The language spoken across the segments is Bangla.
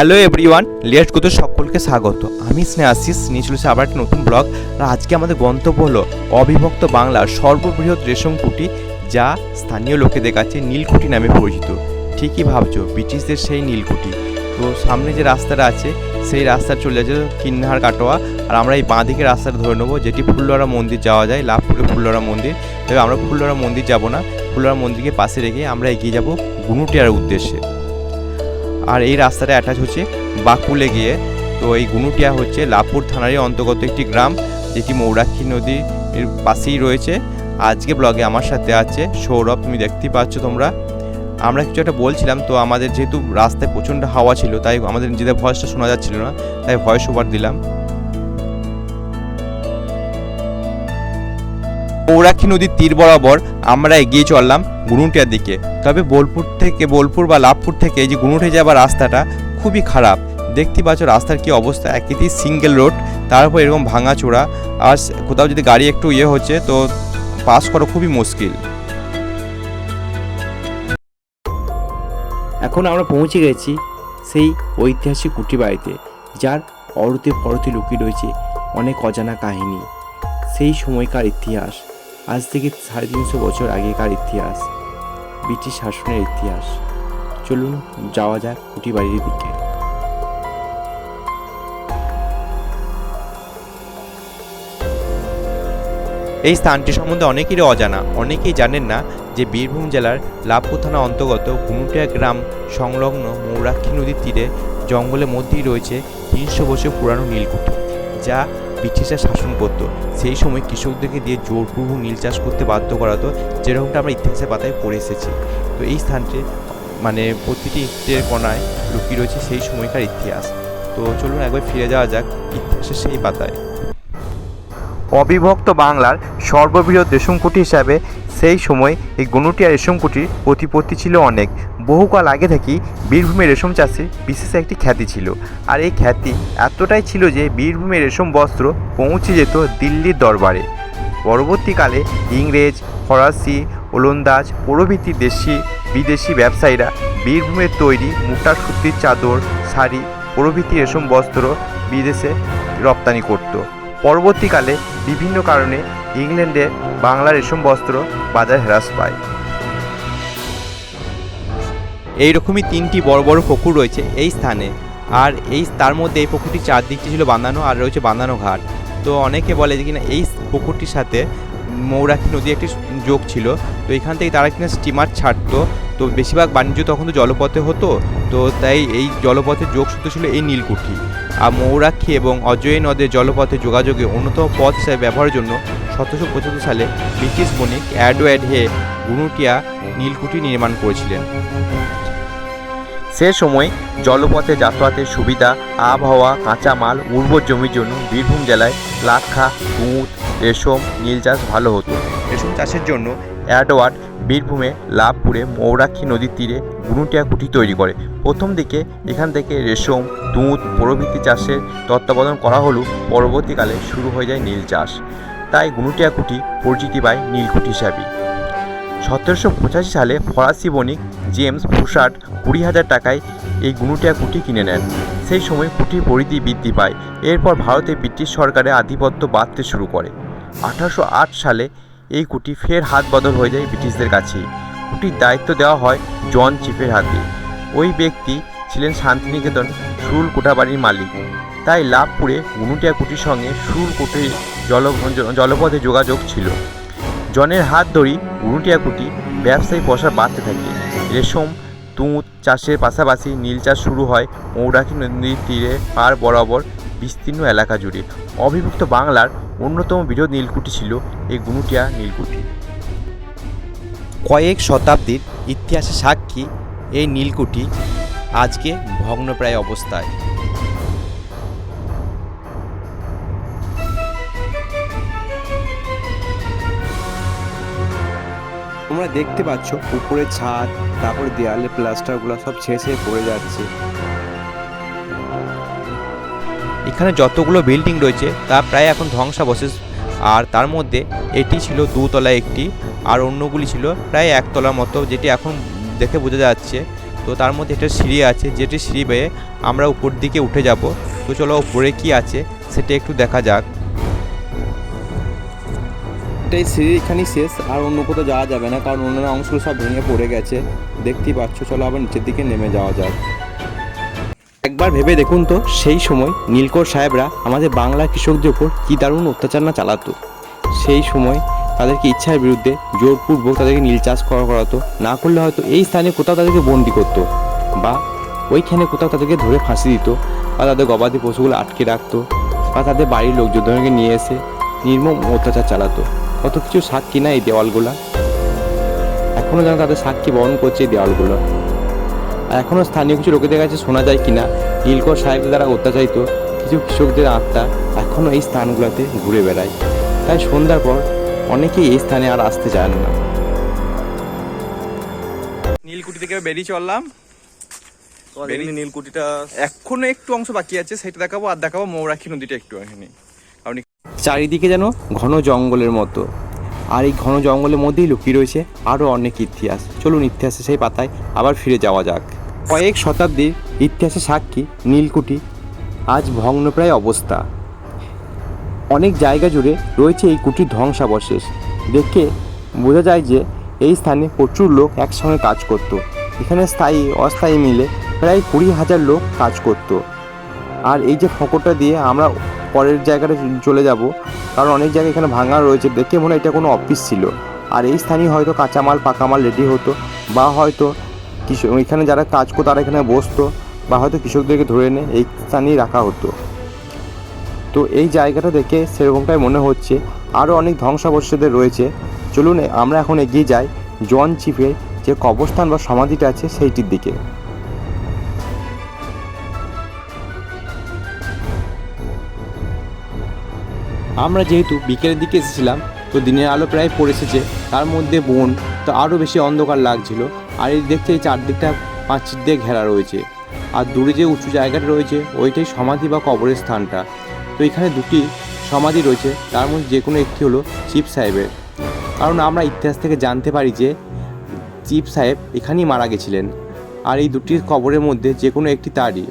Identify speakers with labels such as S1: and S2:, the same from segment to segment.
S1: হ্যালো এভরিওয়ান লেট গোতে সকলকে স্বাগত। আমি স্নেহাশিস নিয়ে চলেছি আবার একটা নতুন ব্লগ। আর আজকে আমাদের গন্তব্য হলো অবিভক্ত বাংলার সর্ববৃহৎ রেশম কুটি যা স্থানীয় লোকেদের কাছে নীলকুঠি নামে পরিচিত। ঠিকই ভাবছ, ব্রিটিশদের সেই নীলকুঠি তো সামনে যে রাস্তাটা আছে, সেই রাস্তা চলে যাচ্ছে কিন্নাহার কাটোয়া। আর আমরা এই বাঁ দিকে রাস্তাটা ধরে নেব, যেটি ফুল্লরা মন্দির যাওয়া যায়, লাভপুরে ফুল্লরা মন্দির। তবে আমরা ফুল্লরা মন্দির যাব না। ফুল্লরা মন্দিরকে পাশে রেখে আমরা এগিয়ে যাব গুনুটিয়ার উদ্দেশ্যে। আর এই রাস্তাটা অ্যাটাচ হচ্ছে বাকুলে গিয়ে। তো এই গুনুটিয়া হচ্ছে লাভপুর থানারই অন্তর্গত একটি গ্রাম, যেটি মৌরাক্ষী নদীর পাশেই রয়েছে। আজকে ব্লগে আমার সাথে আছে সৌরভ, তুমি দেখতেই পাচ্ছ তোমরা। আমরা কিছু একটা বলছিলাম, তো আমাদের যেহেতু রাস্তায় প্রচণ্ড হাওয়া ছিল, তাই আমাদের নিজেদের ভয়েসটা শোনা যাচ্ছিল না, তাই ভয়েস ওভার দিলাম। মৌরাক্ষী নদীর তীর বরাবর আমরা এগিয়ে চললাম গুনুটিয়ার দিকে। তবে বোলপুর থেকে, বোলপুর বা লাভপুর থেকে যে গুনুটে যাওয়ার রাস্তাটা খুবই খারাপ। দেখতে পাচ্ছ রাস্তার কি অবস্থা? একই সিঙ্গেল রোড তারপর এরকম ভাঙাচোরা আর কোথাও যদি গাড়ি একটু ইয়ে হচ্ছে, তো পাস করা খুবই মুশকিল।
S2: এখন আমরা পৌঁছে গেছি সেই ঐতিহাসিক কুটি বাড়িতে, যার অরতে পরতে লুকিয়ে রয়েছে অনেক অজানা কাহিনী। সেই সময়কার ইতিহাস, আজ থেকে সাড়ে তিনশো বছর আগেকার ইতিহাস। ব্রিটিশ শাসনের ইতিহাস। চলুন যাওয়া যাক কুটি বাড়ির দিকে।
S1: এই স্থানটি সম্বন্ধে অনেকেরই অজানা। অনেকেই জানেন না যে বীরভূম জেলার লাভপুর থানা অন্তর্গত গুনুটিয়া গ্রাম সংলগ্ন মৌরাক্ষী নদীর তীরে জঙ্গলের মধ্যেই রয়েছে তিনশো বছর পুরানো নীলকুঠি, যা ব্রিটিশরা শাসন করতো সেই সময় কৃষকদেরকে দিয়ে জোরপূর্বক নীল চাষ করতে বাধ্য করাতো যেরকমটা আমরা ইতিহাসের পাতায় পড়ে এসেছি। তো এই স্থানটি মানে প্রতিটি ইটের কণায় লুকিয়ে রয়েছে সেই সময়কার ইতিহাস। তো চলুন একবার ফিরে যাওয়া যাক ইতিহাসের সেই পাতায়। অবিভক্ত বাংলার সর্ববৃহৎ দেশমকুটি হিসাবে সেই সময় এই গনুটিয়া রেশমকুটির প্রতিপত্তি ছিল অনেক। বহুকাল আগে থেকেই বীরভূমের রেশম চাষে বিশেষ একটি খ্যাতি ছিল। আর এই খ্যাতি এতটাই ছিল যে বীরভূমের রেশম বস্ত্র পৌঁছে যেত দিল্লির দরবারে। পরবর্তীকালে ইংরেজ, ফরাসি, ওলন্দাজ, প্রভৃতি দেশি, বিদেশি ব্যবসায়ীরা বীরভূমের তৈরি মোটা সুতির চাদর, শাড়ি, প্রভৃতি রেশম বস্ত্র বিদেশে রপ্তানি করত। পরবর্তীকালে বিভিন্ন কারণে ইংল্যান্ডে বাংলা রেশম বস্ত্র বাজার হ্রাস পায়। এইরকমই তিনটি বড় বড় পুকুর রয়েছে এই স্থানে। আর এই তার মধ্যে এই পুকুরটি চারদিকটি ছিল বাঁধানো আর রয়েছে বাঁধানো ঘাট। তো অনেকে বলে যে কিনা এই পুকুরটির সাথে মৌরাক্ষী নদী একটি যোগ ছিল। তো এখান থেকে তারা কিনা স্টিমার ছাড়তো। তো বেশিরভাগ বাণিজ্য তখন তো জলপথে হতো। তো তাই এই জলপথের যোগসূত্র ছিল এই নীলকুঠি। আর মৌরাক্ষী এবং অজয় নদের জলপথে যোগাযোগে অন্যতম পথ হিসাবে ব্যবহারের জন্য সতেরোশো পঁচাত্তর সালে ব্রিটিশ বণিক অ্যাডওয়ার্ড হে গুনুটিয়া নীলকুঠি নির্মাণ করেছিলেন। সে সময় জলপথে যাতায়াতের সুবিধা, আবহাওয়া, কাঁচামাল, উর্বর জমির জন্য বীরভূম জেলায় লাক্ষা দুধ রেশম নীল চাষ ভালো হতো। রেশম চাষের জন্য অ্যাডওয়ার্ড বীরভূমে লাভপুরে মৌরাক্ষী নদীর তীরে গুনুটিয়া কুঠি তৈরি করে। প্রথম দিকে এখান থেকে রেশম দুধ প্রভৃতি চাষের তত্ত্বাবধান করা হলেও পরবর্তীকালে শুরু হয়ে যায় নীল চাষ। তাই গুনুটিয়া কুঠি পরিচিতি পায় নীলকুঠি হিসাবে সতেরোশো পঁচাশি সালে ফরাসি বণিক জেমস ফুসার্ট কুড়ি হাজার টাকায় এই গুনুটিয়া কুঠি কিনে নেন। সেই সময় কুঠির পরিধি বৃদ্ধি পায়। এরপর ভারতে ব্রিটিশ সরকারের আধিপত্য বাড়তে শুরু করে। আঠারোশো আট সালে এই কুটি ফের হাত বদল হয়ে যায় ব্রিটিশদের কাছেই কুটির দায়িত্ব দেওয়া হয় জন চিফের হাতে। ওই ব্যক্তি ছিলেন শান্তিনিকেতন সুরুল কোঠাবাড়ির মালিক। তাই লাভপুরে গুনুটিয়া কুটির সঙ্গে সুরুল কোটে জল জলপথে যোগাযোগ ছিল। জনের হাত ধরেই গুনুটিয়া কুটি ব্যবসায়ী প্রসার বাড়তে থাকে। রেশম, তুঁত, চাষের পাশাপাশি নীল চাষ শুরু হয় মৌরাখী নদীর তীরে পার বরাবর বিস্তীর্ণ এলাকা জুড়ে অবিভক্ত বাংলার অন্যতম বৃহৎ নীলকুঠি ছিল এই গুনুটিয়া নীলকুঠি। কয়েক শতাব্দীর ইতিহাসে সাক্ষী এই নীলকুঠি আজকে ভগ্নপ্রায় অবস্থায়।
S2: তোমরা দেখতে পাচ্ছ উপরে ছাদ, তারপরে দেয়ালে প্লাস্টারগুলো সব ছেড়ে পড়ে যাচ্ছে।
S1: এখানে যতগুলো বিল্ডিং রয়েছে, তা প্রায় এখন ধ্বংসাবশেষ। আর তার মধ্যে এটি ছিল দুতলা একটি, আর অন্যগুলি ছিল প্রায় একতলার মতো, যেটি এখন দেখে বোঝা যাচ্ছে।
S3: তো তার মধ্যে একটা সিঁড়ি আছে, যেটি সিঁড়ি বেয়ে আমরা উপর দিকে উঠে যাব। তো চলো উপরে কি আছে, সেটা একটু দেখা যাক।
S1: এটাই সিঁড়ি এখানেই শেষ, আর অন্য কোথাও যাওয়া যাবে না, কারণ অন্যান্য অংশগুলো সব ভেঙে পড়ে গেছে। দেখতেই পাচ্ছ, চলো আবার নিচের দিকে নেমে যাওয়া যাক। একবার ভেবে দেখুন তো, সেই সময় নীলকর সাহেবরা আমাদের বাংলা কৃষকদের উপর কী দারুণ অত্যাচার না চালাতো? সেই সময় তাদেরকে ইচ্ছার বিরুদ্ধে জোরপূর্বক তাদেরকে নীল চাষ করা করাতো, না করলে হয়তো এই স্থানে কোথাও তাদেরকে বন্দি করতো বা ওইখানে কোথাও তাদেরকে ধরে ফাঁসি দিত বা তাদের গবাদি পশুগুলো আটকে রাখতো বা তাদের বাড়ির লোকজনকে নিয়ে এসে নির্মম অত্যাচার চালাতো। কত কিছু সাক্ষী না এই দেওয়ালগুলা? এখনও যেন তাদের সাক্ষী বহন করছে এই দেওয়ালগুলো। এখনও স্থানীয় কিছু লোকেদের কাছে শোনা যায় কিনা নীলকর সাহেবদের দ্বারা অত্যাচারিত কিছু কৃষকদের আত্মা এখনও এই স্থানগুলোতে ঘুরে বেড়ায়। তাই সন্ধ্যার পর অনেকেই এই স্থানে আর আসতে চান না।
S4: নীলকুঠি থেকে বেরিয়ে চললাম।
S5: নীলকুঠিটা
S4: এখনও একটু অংশ বাকি আছে সেটা দেখাবো আর দেখাবো মৌরাক্ষী নদীটা একটু এখানে কারণ
S1: চারিদিকে যেন ঘন জঙ্গলের মতো। আর এই ঘন জঙ্গলের মধ্যেই লুকিয়ে রয়েছে আরও অনেক ইতিহাস। চলুন ইতিহাসে সেই পাতায় আবার ফিরে যাওয়া যাক। কয়েক শতাব্দীর ইতিহাসের সাক্ষী নীলকুঠি। আজ ভগ্নপ্রায় অবস্থা। অনেক জায়গা জুড়ে রয়েছে এই কুটির ধ্বংসাবশেষ। দেখে বোঝা যায় যে এই স্থানে প্রচুর লোক একসঙ্গে কাজ করত। এখানে স্থায়ী, অস্থায়ী মিলে প্রায় কুড়ি হাজার লোক কাজ করতো। আর এই যে ফকরটা দিয়ে আমরা পরের জায়গাটা চলে যাব, কারণ অনেক জায়গায় এখানে ভাঙা রয়েছে, দেখে মনে হয় এটা কোনো অফিস ছিল। আর এই স্থানীয় হয়তো কাঁচামাল পাকামাল রেডি হতো, বা হয়তো কৃষক এখানে যারা কাজ করতো, তারা এখানে বসতো বা হয়তো কৃষকদেরকে ধরে এনে এই স্থানেই রাখা হতো। তো এই জায়গাটা দেখে সেরকমটাই মনে হচ্ছে। আরও অনেক ধ্বংসাবশেষদের রয়েছে। চলুন, আমরা এখন এগিয়ে যাই জন চিফের যে কবরস্থান বা সমাধিটা আছে সেইটির দিকে। আমরা যেহেতু বিকেলের দিকে এসেছিলাম, তো দিনের আলো প্রায় পড়ে এসেছে। তার মধ্যে বন, তো আরও বেশি অন্ধকার লাগছিল। আর এই দেখতে এই চারদিকটা পাঁচির দিয়ে ঘেরা রয়েছে। আর দূরে যে উঁচু জায়গাটা রয়েছে, ওইটাই সমাধি বা কবরের স্থানটা তো এখানে দুটি সমাধি রয়েছে, তার মধ্যে যে কোনো একটি হলো চিপ সাহেবের। কারণ আমরা ইতিহাস থেকে জানতে পারি যে চিপ সাহেব এখানেই মারা গেছিলেন, আর এই দুটি কবরের মধ্যে যে কোনো একটি তারই।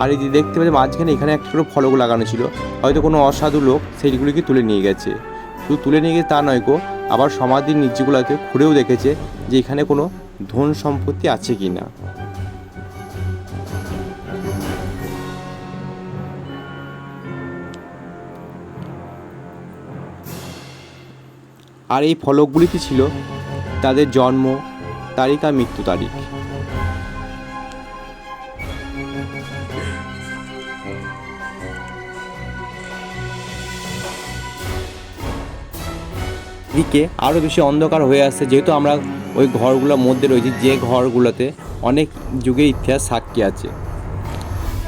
S1: আর এই যে দেখতে পাচ্ছি মাঝখানে এখানে একটা করে ফলক লাগানো ছিল, হয়তো কোনো অসাধু লোক সেইগুলিকে তুলে নিয়ে গেছে। শুধু তুলে নিয়ে গেছে তা নয় গো, আবার সমাধির নিচগুলোকে খুঁড়েও দেখেছে যে এখানে কোনো ধন সম্পত্তি আছে কি না? আর এই ফলকগুলিতে ছিল? তাদের জন্ম, তারিখ আর মৃত্যু তারিখ। দিকে আরও বেশি অন্ধকার হয়ে আসছে, যেহেতু আমরা ওই ঘরগুলোর মধ্যে রয়েছে, যে ঘরগুলোতে অনেক যুগের ইতিহাস সাক্ষী আছে।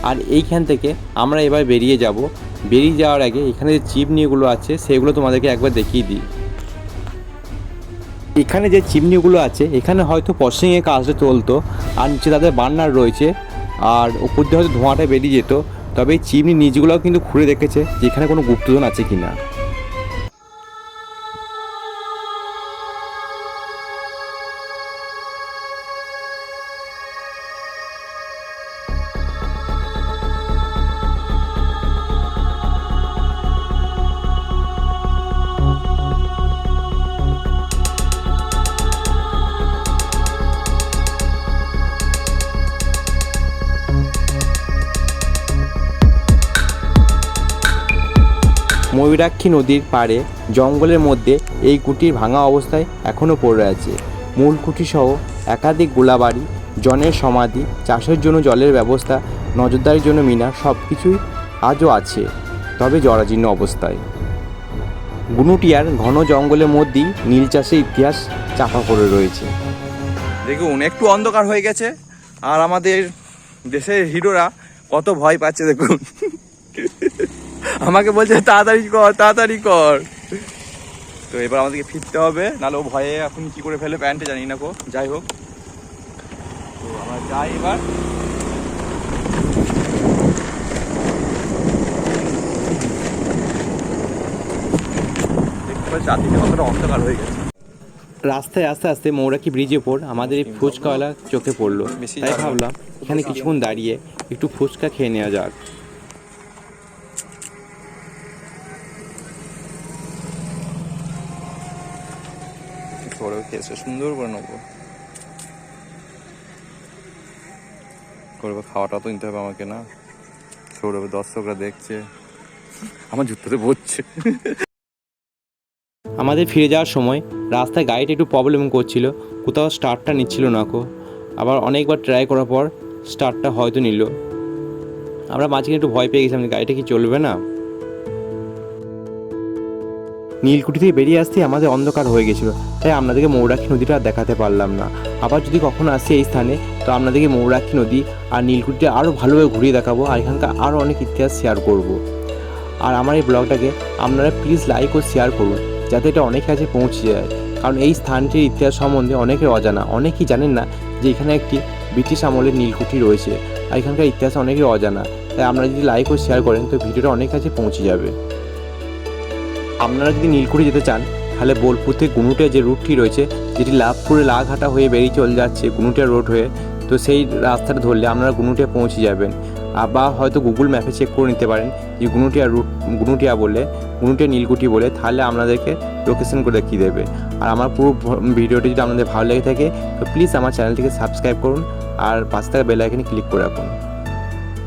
S1: আর এইখান থেকে আমরা এবার বেরিয়ে যাব। বেরিয়ে যাওয়ার আগে এখানে যে চিমনিগুলো আছে, সেগুলো তোমাদেরকে একবার দেখিয়ে দিই। এখানে যে চিমনিগুলো আছে, এখানে হয়তো পশ্চিমে কাজটা চলতো, আর নিচে তাদের বার্নার রয়েছে, আর উপর দিয়ে হয়তো ধোঁয়াটা বেরিয়ে যেত। তবে এই চিমনি নিচগুলোও কিন্তু ঘুরে দেখেছে যে এখানে কোনো গুপ্তধন আছে কি না ময়ূরাক্ষী নদীর পাড়ে জঙ্গলের মধ্যে এই কুটির ভাঙা অবস্থায় এখনও পড়ে আছে। মূল কুটি সহ একাধিক গোলাবাড়ি, জনের সমাধি, চাষের জন্য জলের ব্যবস্থা, নজরদারির জন্য মিনার সব কিছুই আজও আছে, তবে জরাজীর্ণ অবস্থায়। গুনুটিয়ার ঘন জঙ্গলের মধ্যেই নীল চাষের ইতিহাস চাপা পড়ে রয়েছে।
S4: দেখুন, একটু অন্ধকার হয়ে গেছে, আর আমাদের দেশের হিরোরা কত ভয় পাচ্ছে দেখুন। আমাকে বলছে তাড়াতাড়ি কর তাড়াতাড়ি কর। তো এবার আমাদেরকে ফিরতে হবে নাহলে ও ভয়ে এখন কি করে ফেলে প্যান্টে জানি না কো যাই হোক। তো আমরা যাই এবার। চারদিকে কতটা অন্ধকার হয়ে গেছে।
S1: রাস্তায় আস্তে আস্তে মৌরাকি ব্রিজে উপর আমাদের এই ফুচকাওয়ালা চোখে পড়ল। তাই ভাবলাম এখানে কিছুক্ষণ দাঁড়িয়ে একটু ফুচকা খেয়ে নেওয়া যাক।
S4: করে খেয়েছে, সুন্দর করে নেব। খাওয়াটা তো নিতে হবে আমাকে, না? সৌরভে দর্শকরা দেখছে। আমার জুতোতে পড়ছে।
S1: আমাদের ফিরে যাওয়ার সময় রাস্তায় গাড়িটা একটু প্রবলেম করছিল, কোথাও স্টার্টটা নিচ্ছিল না কো। আবার অনেকবার ট্রাই করার পর স্টার্টটা হয়তো নিল। আমরা মাঝখানে একটু ভয় পেয়ে গেছিলাম গাড়িটা কি চলবে না। নীলকুঠি থেকে বেরিয়ে আসতে আমাদের অন্ধকার হয়ে গেছিল। তাই আপনাদেরকে মৌরাক্ষী নদীটা দেখাতে পারলাম না। আবার যদি কখনো আসি এই স্থানে, তো আপনাদেরকে মৌরাক্ষী নদী আর নীলকুঠিটা আরও ভালোভাবে ঘুরিয়ে দেখাবো আর এখানকার আরও অনেক ইতিহাস শেয়ার করব। আর আমার এই ব্লগটাকে আপনারা প্লিজ লাইক ও শেয়ার করুন, যাতে এটা অনেক কাছে পৌঁছে যায়। কারণ এই স্থানটির ইতিহাস সম্বন্ধে অনেকের অজানা, অনেকেই জানেন না যে এখানে একটি ব্রিটিশ আমলের নীলকুঠি রয়েছে আর এখানকার ইতিহাস অনেকের অজানা। তাই আপনারা যদি লাইক ও শেয়ার করেন, তো ভিডিওটা অনেক কাছে পৌঁছে যাবে। আপনারা যদি নীলকুঠি যেতে চান তাহলে বোলপুর থেকে গুনুটিয়া যে রুটটি রয়েছে, যেটি লাভপুরে লাঘাটা হয়ে বেরিয়ে চলে যাচ্ছে গুনুটিয়া রোড হয়ে, তো সেই রাস্তাটা ধরলে আপনারা গুনুটিয়া পৌঁছে যাবেন। বা হয়তো গুগল ম্যাপে চেক করে নিতে পারেন যে গুনুটিয়া রুট গুনুটিয়া বলে গুনুটিয়া নীলকুঠি বলে, তাহলে আপনাদেরকে লোকেশন করে দেখিয়ে দেবে। আর আমার পুরো ভিডিওটি যদি আপনাদের ভালো লেগে থাকে, তো প্লিজ আমার চ্যানেলটিকে সাবস্ক্রাইব করুন আর পাশে থাকা বেল আইকনে ক্লিক করে রাখুন।